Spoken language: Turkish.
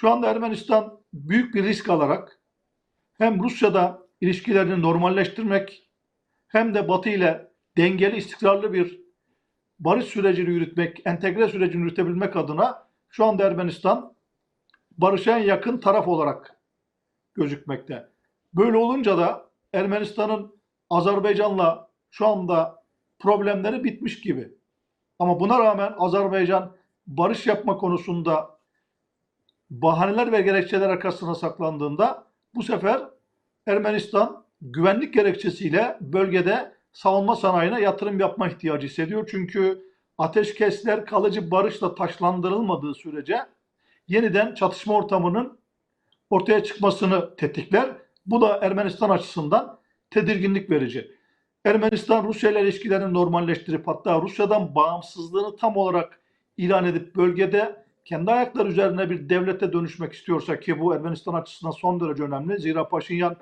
Şu anda Ermenistan büyük bir risk alarak hem Rusya'da ilişkilerini normalleştirmek hem de Batı ile dengeli, istikrarlı bir barış sürecini yürütmek, entegre sürecini yürütebilmek adına şu anda Ermenistan barışa en yakın taraf olarak gözükmekte. Böyle olunca da Ermenistan'ın Azerbaycan'la şu anda problemleri bitmiş gibi. Ama buna rağmen Azerbaycan barış yapma konusunda bahaneler ve gerekçeler arkasına saklandığında bu sefer Ermenistan güvenlik gerekçesiyle bölgede savunma sanayine yatırım yapma ihtiyacı hissediyor. Çünkü ateşkesler kalıcı barışla taşlandırılmadığı sürece yeniden çatışma ortamının ortaya çıkmasını tetikler. Bu da Ermenistan açısından tedirginlik verici. Ermenistan Rusya ile ilişkilerini normalleştirip hatta Rusya'dan bağımsızlığını tam olarak ilan edip bölgede kendi ayakları üzerine bir devlete dönüşmek istiyorsa ki bu Ermenistan açısından son derece önemli. Zira Paşinyan